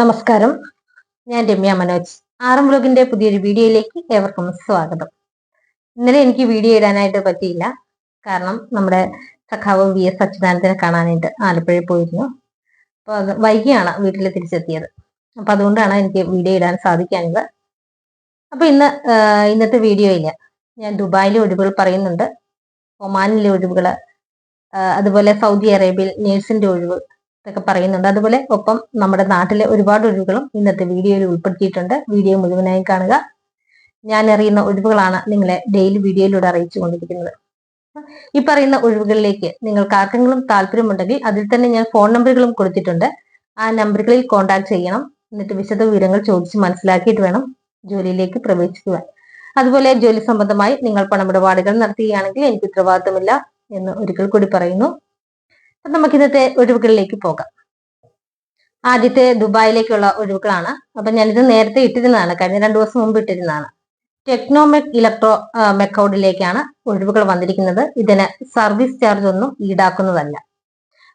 നമസ്കാരം. ഞാൻ രമ്യ മനോജ്. ആറം ബ്ലോഗിന്റെ പുതിയൊരു വീഡിയോയിലേക്ക് ഏവർക്കും സ്വാഗതം. ഇന്നലെ എനിക്ക് വീഡിയോ ഇടാനായിട്ട് പറ്റിയില്ല. കാരണം നമ്മുടെ സഖാവ് വി എസ് അച്യുതാനന്ദനെ കാണാനായിട്ട് ആലപ്പുഴയിൽ പോയിരുന്നു. അപ്പോൾ അത് വൈകിയാണ് വീട്ടിൽ തിരിച്ചെത്തിയത്. അപ്പൊ അതുകൊണ്ടാണ് എനിക്ക് വീഡിയോ ഇടാൻ സാധിക്കാഞ്ഞത്. അപ്പൊ ഇന്ന് ഇന്നത്തെ വീഡിയോയിൽ ഞാൻ ദുബായിലെ ഒഴിവുകൾ പറയുന്നുണ്ട്. ഒമാനിലെ ഒഴിവുകൾ അതുപോലെ സൗദി അറേബ്യയിൽ നേഴ്സിന്റെ ഒഴിവ് ഇതൊക്കെ പറയുന്നുണ്ട്. അതുപോലെ ഒപ്പം നമ്മുടെ നാട്ടിലെ ഒരുപാട് ഒഴിവുകളും ഇന്നത്തെ വീഡിയോയിൽ ഉൾപ്പെടുത്തിയിട്ടുണ്ട്. വീഡിയോ മുഴുവനായി കാണുക. ഞാൻ അറിയുന്ന ഒഴിവുകളാണ് നിങ്ങളെ ഡെയിലി വീഡിയോയിലൂടെ അറിയിച്ചു കൊണ്ടിരിക്കുന്നത്. ഈ പറയുന്ന ഒഴിവുകളിലേക്ക് നിങ്ങൾക്ക് ആർക്കെങ്കിലും താല്പര്യമുണ്ടെങ്കിൽ അതിൽ തന്നെ ഞാൻ ഫോൺ നമ്പറുകളും കൊടുത്തിട്ടുണ്ട്. ആ നമ്പറുകളിൽ കോൺടാക്ട് ചെയ്യണം. എന്നിട്ട് വിശദ വിവരങ്ങൾ ചോദിച്ച് മനസ്സിലാക്കിയിട്ട് വേണം ജോലിയിലേക്ക് പ്രവേശിക്കുവാൻ. അതുപോലെ ജോലി സംബന്ധമായി നിങ്ങൾ പണമിടപാടുകൾ നടത്തുകയാണെങ്കിൽ എനിക്ക് ഉത്തരവാദിത്തമില്ല എന്ന് ഒരിക്കൽ കൂടി പറയുന്നു. അപ്പൊ നമുക്ക് ഇന്നത്തെ ഒഴിവുകളിലേക്ക് പോകാം. ആദ്യത്തെ ദുബായിലേക്കുള്ള ഒഴിവുകളാണ്. അപ്പൊ ഞാനിത് നേരത്തെ ഇട്ടിരുന്നതാണ്. കഴിഞ്ഞ രണ്ടു ദിവസം മുമ്പ് ഇട്ടിരുന്നതാണ്. ടെക്നോമെക് ഇലക്ട്രോ മെക്കൗഡിലേക്കാണ് ഒഴിവുകൾ വന്നിരിക്കുന്നത്. ഇതിന് സർവീസ് ചാർജ് ഒന്നും ഈടാക്കുന്നതല്ല.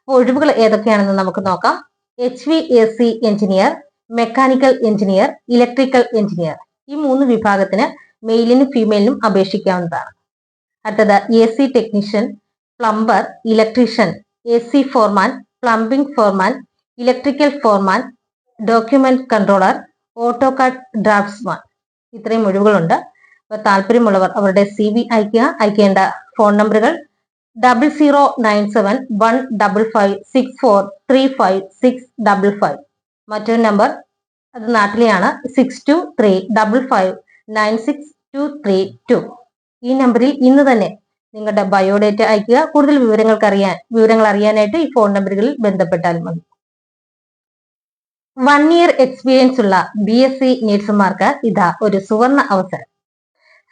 ഒഴിവുകൾ ഏതൊക്കെയാണെന്ന് നമുക്ക് നോക്കാം. H V A C engineer mechanical engineer electrical engineer ഈ മൂന്ന് വിഭാഗത്തിന് മെയിലിനും ഫീമെയിലിനും അപേക്ഷിക്കാവുന്നതാണ്. അടുത്തത് A C technician plumber electrician A C foreman plumbing foreman electrical foreman document controller AutoCAD draftsman. ഇത്രയും ഒഴിവുകളുണ്ട്. അപ്പൊ താല്പര്യമുള്ളവർ അവരുടെ സി വി അയക്കുക അയക്കേണ്ട ഫോൺ നമ്പറുകൾ double zero nine seven one double five six four three five six double five മറ്റൊരു number അത് നാട്ടിലെയാണ്. Six two three double five nine six two three two ഈ നമ്പറിൽ ഇന്ന് തന്നെ നിങ്ങളുടെ ബയോഡേറ്റ അയക്കുക. കൂടുതൽ വിവരങ്ങൾക്ക് അറിയാൻ വിവരങ്ങൾ അറിയാനായിട്ട് ഈ ഫോൺ നമ്പറുകളിൽ ബന്ധപ്പെട്ടാൽ മതി. വൺ ഇയർ എക്സ്പീരിയൻസ് ഉള്ള ബി എസ് സി നേഴ്സുമാർക്ക് ഇതാ ഒരു സുവർണ അവസരം.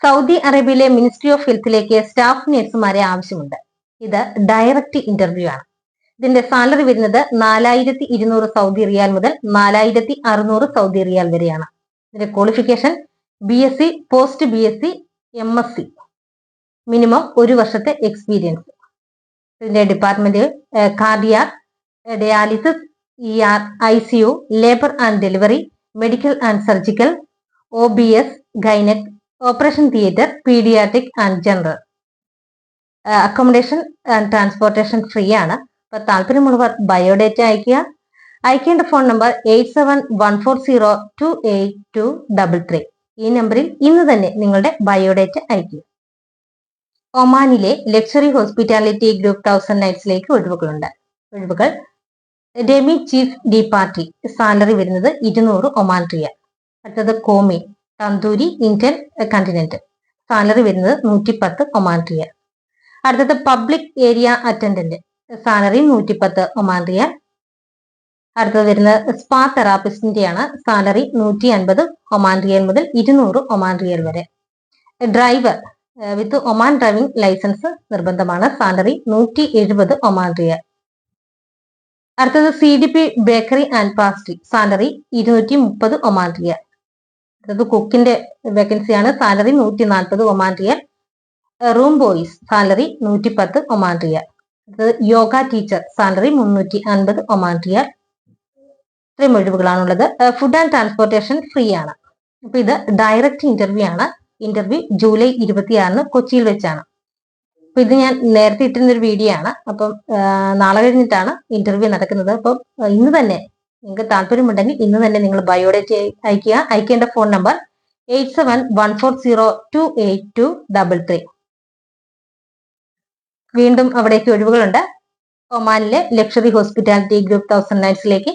സൗദി അറേബ്യയിലെ മിനിസ്ട്രി ഓഫ് ഹെൽത്തിലേക്ക് സ്റ്റാഫ് നേഴ്സുമാരെ ആവശ്യമുണ്ട്. ഇത് ഡയറക്റ്റ് ഇന്റർവ്യൂ ആണ്. ഇതിന്റെ സാലറി വരുന്നത് നാലായിരത്തി ഇരുന്നൂറ് സൗദി റിയാൽ മുതൽ നാലായിരത്തി അറുന്നൂറ് സൗദി റിയാൽ വരെയാണ്. ഇതിന്റെ qualification B S C post B S C M S C minimum ഒരു വർഷത്തെ എക്സ്പീരിയൻസ് ഇതിന്റെ department cardiac dialysis E R I C U labour and delivery medical and surgical O B S gynaec operation theatre paediatric and general accommodation and transportation free ആണ്. അപ്പൊ താല്പര്യമുള്ളവർ biodata അയക്കുക അയക്കേണ്ട phone number eight seven one four zero two eight two double three ഈ നമ്പറിൽ ഇന്ന് തന്നെ നിങ്ങളുടെ ബയോഡേറ്റ അയക്കുക ഒമാനിലെ ലക്ഷറി ഹോസ്പിറ്റാലിറ്റി ഗ്രൂപ്പ് തൗസൻഡ് നൈറ്റ്സിലേക്ക് ഒഴിവുകളുണ്ട്. ഒഴിവുകൾ demi chief de partie salary വരുന്നത് ഇരുന്നൂറ് ഒമാൻ റിയ അടുത്തത് commis tandoori Indian continent. Salary വരുന്നത് നൂറ്റി പത്ത് ഒമാൻ റിയ അടുത്തത് പബ്ലിക് ഏരിയ അറ്റൻഡന്റ്. സാലറി നൂറ്റിപ്പത്ത് ഒമാൻ റിയ അടുത്തത് വരുന്നത് സ്പാ തെറാപ്പിസ്റ്റിന്റെയാണ്. സാലറി നൂറ്റി അൻപത് ഒമാൻ റിയൽ മുതൽ ഇരുന്നൂറ് ഒമാൻ റിയൽ വരെ. Driver with Oman driving licence നിർബന്ധമാണ്. സാലറി നൂറ്റി എഴുപത് ഒമാൻ റിയ അടുത്തത് C D P bakery and pastry salary ഇരുന്നൂറ്റി മുപ്പത് ഒമാൻ റിയ അടുത്തത് കുക്കിന്റെ വേക്കൻസിയാണ് സാലറി നൂറ്റി നാൽപ്പത് Oman riyal room boys salary നൂറ്റി പത്ത് ഒമാൻ റിയ അടുത്തത് യോഗ ടീച്ചർ സാലറി മുന്നൂറ്റി അൻപത് ഒമാൻ റിയൽ ഇത്രയും ഒഴിവുകളാണുള്ളത്. ഫുഡ് ആൻഡ് ട്രാൻസ്പോർട്ടേഷൻ ഫ്രീ ആണ്. അപ്പൊ ഇത് ഡയറക്റ്റ് ഇന്റർവ്യൂ ആണ്. ഇന്റർവ്യൂ ജൂലൈ ഇരുപത്തിയാറിന് കൊച്ചിയിൽ വെച്ചാണ്. അപ്പൊ ഇത് ഞാൻ നേരത്തെ ഇട്ടിരുന്ന ഒരു വീഡിയോ ആണ്. അപ്പം നാളെ കഴിഞ്ഞിട്ടാണ് ഇന്റർവ്യൂ നടക്കുന്നത്. അപ്പം ഇന്ന് തന്നെ നിങ്ങൾക്ക് താല്പര്യമുണ്ടെങ്കിൽ ഇന്ന് തന്നെ നിങ്ങൾ ബയോഡേറ്റ അയക്കുക അയക്കേണ്ട phone number eight seven one four zero two eight two double three വീണ്ടും അവിടേക്ക് ഒഴിവുകളുണ്ട്. ഒമാനിലെ ലക്ഷറി ഹോസ്പിറ്റാലിറ്റി ഗ്രൂപ്പ് തൗസൻഡ് നൈറ്റ്സിലേക്ക്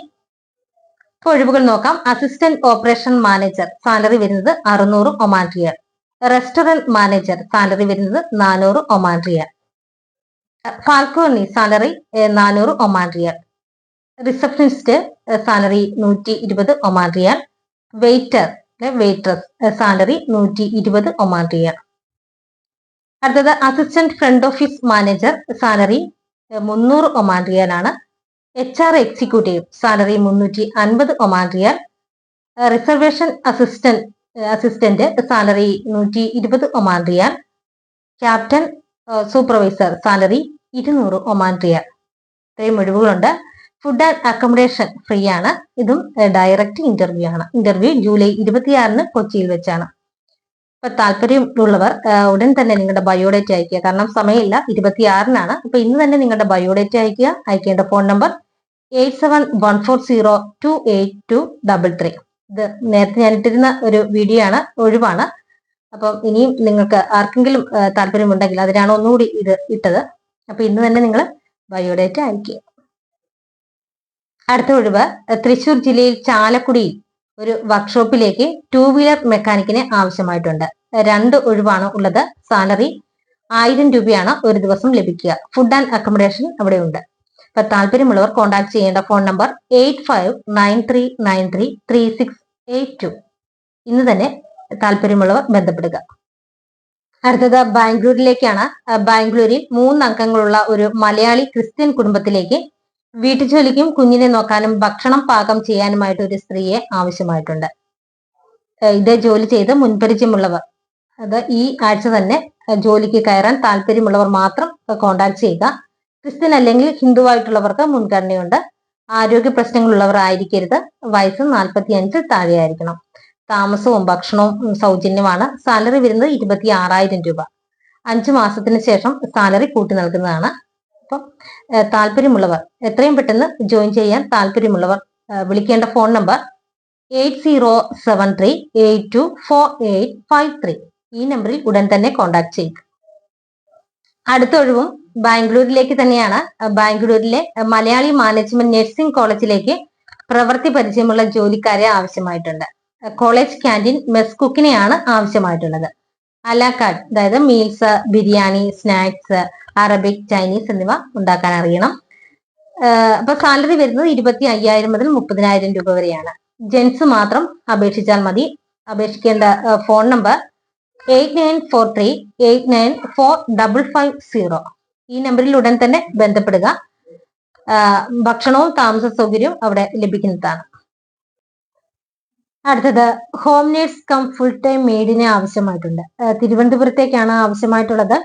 ഒഴിവുകൾ നോക്കാം. അസിസ്റ്റന്റ് ഓപ്പറേഷൻ മാനേജർ സാലറി വരുന്നത് അറുന്നൂറ് Oman riyal. Restaurant manager salary വരുന്നത് നാനൂറ് ഒമാൻ റിയൽ ഫാൽക്കോണി സാലറി നാനൂറ് ഒമാൻ റിയൽ റിസപ്ഷനിസ്റ്റ് സാലറി നൂറ്റി ഇരുപത് Oman riyal waiter waitress salary നൂറ്റി ഇരുപത് ഒമാൻ റിയൽ അടുത്തത് assistant front office manager salary മുന്നൂറ് ഒമാൻ റിയൽ ആണ് എച്ച് ആർ എക്സിക്യൂട്ടീവ് സാലറി മുന്നൂറ്റി അൻപത് Oman riyal reservation assistant assistant salary നൂറ്റി ഇരുപത് Oman riyal. Captain supervisor salary ഇരുന്നൂറ് ഒമാൻ റിയൽ. ഇത്രയും ഒഴിവുകളുണ്ട്. ഫുഡ് ആൻഡ് അക്കോമഡേഷൻ ഫ്രീ ആണ്. ഇതും ഡയറക്റ്റ് ഇന്റർവ്യൂ ആണ്. ഇന്റർവ്യൂ ജൂലൈ ഇരുപത്തിയാറിന് കൊച്ചിയിൽ വെച്ചാണ്. ഇപ്പൊ താല്പര്യമുള്ളവർ ഉടൻ തന്നെ നിങ്ങളുടെ ബയോഡേറ്റ് അയക്കുക. കാരണം സമയമില്ല ഇരുപത്തിയാറിനാണ്. ഇപ്പൊ ഇന്ന് തന്നെ നിങ്ങളുടെ ബയോഡേറ്റ് അയക്കുക. അയക്കേണ്ട phone number eight seven one four zero two eight two double three. ഇത് നേരത്തെ ഞാൻ ഇട്ടിരുന്ന ഒരു വീഡിയോ ആണ് ഒഴിവാണ്. അപ്പം ഇനിയും നിങ്ങൾക്ക് ആർക്കെങ്കിലും താല്പര്യമുണ്ടെങ്കിൽ അതിനാണ് ഒന്നുകൂടി ഇത് ഇട്ടത്. അപ്പൊ ഇന്ന് തന്നെ നിങ്ങൾ ബയോഡേറ്റ അയക്കുക അടുത്ത ഒഴിവ് തൃശൂർ ജില്ലയിൽ ചാലക്കുടിയിൽ ഒരു വർക്ക്ഷോപ്പിലേക്ക് ടൂ വീലർ മെക്കാനിക്കിനെ ആവശ്യമായിട്ടുണ്ട്. രണ്ട് ഒഴിവാണ് ഉള്ളത് സാലറി ആയിരം രൂപയാണ് ഒരു ദിവസം ലഭിക്കുക. ഫുഡ് ആൻഡ് അക്കോമഡേഷൻ അവിടെ ഉണ്ട് അപ്പൊ താല്പര്യമുള്ളവർ കോൺടാക്ട് ചെയ്യേണ്ട phone number eight five nine three nine three three six eight two ഇന്ന് തന്നെ താല്പര്യമുള്ളവർ ബന്ധപ്പെടുക. അടുത്തത് ബാംഗ്ലൂരിലേക്കാണ്. ബാംഗ്ലൂരിൽ മൂന്ന് അംഗങ്ങളുള്ള ഒരു മലയാളി ക്രിസ്ത്യൻ കുടുംബത്തിലേക്ക് വീട്ടുജോലിക്കും കുഞ്ഞിനെ നോക്കാനും ഭക്ഷണം പാകം ചെയ്യാനുമായിട്ട് ഒരു സ്ത്രീയെ ആവശ്യമായിട്ടുണ്ട്. ഇത് ജോലി ചെയ്ത് മുൻപരിചയമുള്ളവർ. അത് ഈ ആഴ്ച തന്നെ ജോലിക്ക് കയറാൻ താല്പര്യമുള്ളവർ മാത്രം കോണ്ടാക്ട് ചെയ്യുക. ക്രിസ്ത്യൻ അല്ലെങ്കിൽ ഹിന്ദുവായിട്ടുള്ളവർക്ക് മുൻഗണനയുണ്ട്. ആരോഗ്യ പ്രശ്നങ്ങളുള്ളവർ ആയിരിക്കരുത്. വയസ്സ് നാൽപ്പത്തി അഞ്ച് താഴെയായിരിക്കണം. താമസവും ഭക്ഷണവും സൗജന്യമാണ്. സാലറി വരുന്നത് ഇരുപത്തി ആറായിരം രൂപ. അഞ്ചു മാസത്തിന് ശേഷം സാലറി കൂട്ടി നൽകുന്നതാണ്. അപ്പം താല്പര്യമുള്ളവർ എത്രയും പെട്ടെന്ന് ജോയിൻ ചെയ്യാൻ താല്പര്യമുള്ളവർ വിളിക്കേണ്ട phone number eight zero seven three eight two four eight five three. ഈ നമ്പറിൽ ഉടൻ തന്നെ കോൺടാക്ട് ചെയ്യുക. അടുത്ത ഒഴിവും ബാംഗ്ലൂരിലേക്ക് തന്നെയാണ് ബാംഗ്ലൂരിലെ മലയാളി മാനേജ്മെന്റ് നഴ്സിംഗ് കോളേജിലേക്ക് പ്രവൃത്തി പരിചയമുള്ള ജോലിക്കാരെ ആവശ്യമായിട്ടുണ്ട്. കോളേജ് ക്യാന്റീൻ മെസ് കുക്കിനെയാണ് ആവശ്യമായിട്ടുള്ളത്. അലാക്കാഡ് അതായത് meals biryani snacks Arabic Chinese എന്നിവ ഉണ്ടാക്കാൻ അറിയണം. അപ്പൊ സാലറി വരുന്നത് ഇരുപത്തി അയ്യായിരം മുതൽ മുപ്പതിനായിരം രൂപ വരെയാണ്. ജെൻസ് മാത്രം അപേക്ഷിച്ചാൽ മതി. അപേക്ഷിക്കേണ്ട phone number eight nine four three eight nine four double five zero. ഈ നമ്പറിൽ ഉടൻ തന്നെ ബന്ധപ്പെടുക. ഭക്ഷണവും താമസ സൗകര്യവും അവിടെ ലഭിക്കുന്നതാണ്. അടുത്തത് home nurse cum full time മെയ്ഡിനെ ആവശ്യമായിട്ടുണ്ട്. തിരുവനന്തപുരത്തേക്കാണ് ആവശ്യമായിട്ടുള്ളത്.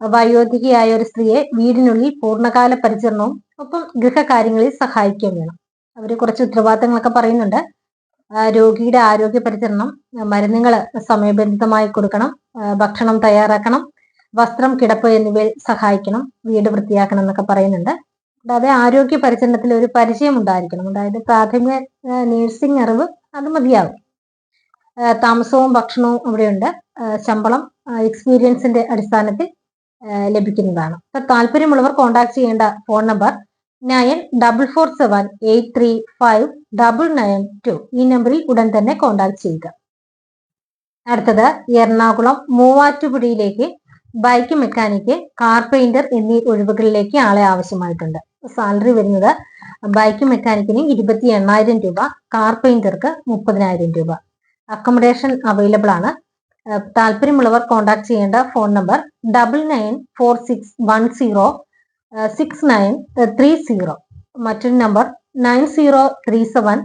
വയോധികയായ ഒരു സ്ത്രീയെ വീടിനുള്ളിൽ പൂർണകാല പരിചരണവും ഒപ്പം ഗൃഹകാര്യങ്ങളിൽ സഹായിക്കുകയും വേണം. അവർ കുറച്ച് ഉത്തരവാദിത്തങ്ങളൊക്കെ പറയുന്നുണ്ട്. രോഗിയുടെ ആരോഗ്യ പരിചരണം മരുന്നുകൾ സമയബന്ധിതമായി കൊടുക്കണം ഭക്ഷണം തയ്യാറാക്കണം വസ്ത്രം കിടപ്പ് എന്നിവയിൽ സഹായിക്കണം വീട് വൃത്തിയാക്കണം എന്നൊക്കെ പറയുന്നുണ്ട്. കൂടാതെ ആരോഗ്യ പരിചരണത്തിൽ ഒരു പരിചയം ഉണ്ടായിരിക്കണം. അതായത് പ്രാഥമിക നേഴ്സിംഗ് അറിവ് അത് മതിയാകും താമസവും ഭക്ഷണവും അവിടെയുണ്ട് ശമ്പളം എക്സ്പീരിയൻസിന്റെ അടിസ്ഥാനത്തിൽ ലഭിക്കുന്നതാണ്. അപ്പൊ താല്പര്യമുള്ളവർ കോൺടാക്ട് ചെയ്യേണ്ട phone number nine double four seven eight three five double nine two ഈ നമ്പറിൽ ഉടൻ തന്നെ കോൺടാക്ട് ചെയ്യുക. അടുത്തത് എറണാകുളം മൂവാറ്റുപുഴയിലേക്ക് ബൈക്ക് മെക്കാനിക്ക് കാർ പെയിന്റർ എന്നീ ഒഴിവുകളിലേക്ക് ആളെ ആവശ്യമായിട്ടുണ്ട്. സാലറി വരുന്നത് ബൈക്ക് മെക്കാനിക്കിന് ഇരുപത്തി എണ്ണായിരം രൂപ കാർ പെയിന്റർക്ക് മുപ്പതിനായിരം രൂപ. അക്കോമഡേഷൻ അവൈലബിൾ ആണ്. താല്പര്യമുള്ളവർ കോൺടാക്ട് ചെയ്യേണ്ട phone number double nine four six one zero six nine three zero. മറ്റൊരു number nine zero three seven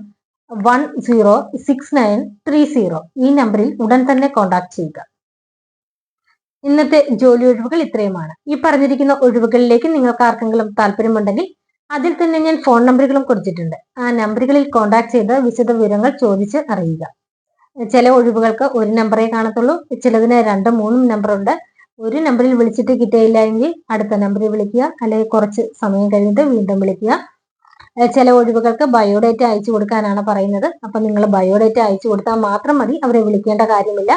one zero six nine three zero. ഈ നമ്പറിൽ ഉടൻ തന്നെ കോൺടാക്ട് ചെയ്യുക. ഇന്നത്തെ ജോലി ഒഴിവുകൾ ഇത്രയുമാണ്. ഈ പറഞ്ഞിരിക്കുന്ന ഒഴിവുകളിലേക്ക് നിങ്ങൾക്ക് ആർക്കെങ്കിലും താല്പര്യമുണ്ടെങ്കിൽ അതിൽ തന്നെ ഞാൻ ഫോൺ നമ്പറുകളും കൊടുത്തിട്ടുണ്ട്. ആ നമ്പറുകളിൽ കോൺടാക്ട് ചെയ്ത് വിശദ വിവരങ്ങൾ ചോദിച്ച് അറിയുക. ചില ഒഴിവുകൾക്ക് ഒരു നമ്പറേ കാണത്തുള്ളൂ. ചിലതിന് രണ്ടും മൂന്നും നമ്പറുണ്ട് ഒരു നമ്പറിൽ വിളിച്ചിട്ട് കിട്ടിയില്ല എങ്കിൽ അടുത്ത നമ്പറിൽ വിളിക്കുക. അല്ലെങ്കിൽ കുറച്ച് സമയം കഴിഞ്ഞിട്ട് വീണ്ടും വിളിക്കുക. ചില ഒഴിവുകൾക്ക് ബയോഡേറ്റ അയച്ചു കൊടുക്കാനാണ് പറയുന്നത്. അപ്പൊ നിങ്ങൾ ബയോഡേറ്റ അയച്ചു കൊടുത്താൽ മാത്രം മതി. അവരെ വിളിക്കേണ്ട കാര്യമില്ല.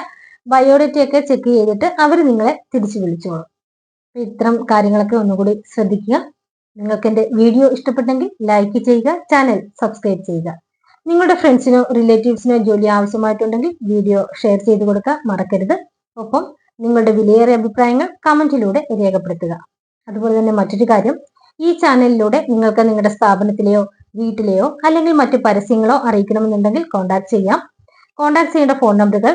ബയോഡേറ്റയൊക്കെ ചെക്ക് ചെയ്തിട്ട് അവർ നിങ്ങളെ തിരിച്ചു വിളിച്ചോളും. ഇത്തരം കാര്യങ്ങളൊക്കെ ഒന്നുകൂടി ശ്രദ്ധിക്കുക. നിങ്ങൾക്ക് എന്റെ വീഡിയോ ഇഷ്ടപ്പെട്ടെങ്കിൽ ലൈക്ക് ചെയ്യുക ചാനൽ സബ്സ്ക്രൈബ് ചെയ്യുക. നിങ്ങളുടെ ഫ്രണ്ട്സിനോ റിലേറ്റീവ്സിനോ ജോലി ആവശ്യമായിട്ടുണ്ടെങ്കിൽ വീഡിയോ ഷെയർ ചെയ്ത് കൊടുക്കുക മറക്കരുത്. ഒപ്പം നിങ്ങളുടെ വിലയേറിയ അഭിപ്രായങ്ങൾ കമന്റിലൂടെ രേഖപ്പെടുത്തുക. അതുപോലെ തന്നെ മറ്റൊരു കാര്യം ഈ ചാനലിലൂടെ നിങ്ങൾക്ക് നിങ്ങളുടെ സ്ഥാപനത്തിലെയോ വീട്ടിലെയോ അല്ലെങ്കിൽ മറ്റു പരസ്യങ്ങളോ അറിയിക്കണമെന്നുണ്ടെങ്കിൽ കോൺടാക്ട് ചെയ്യാം. കോൺടാക്ട് ചെയ്യേണ്ട ഫോൺ നമ്പറുകൾ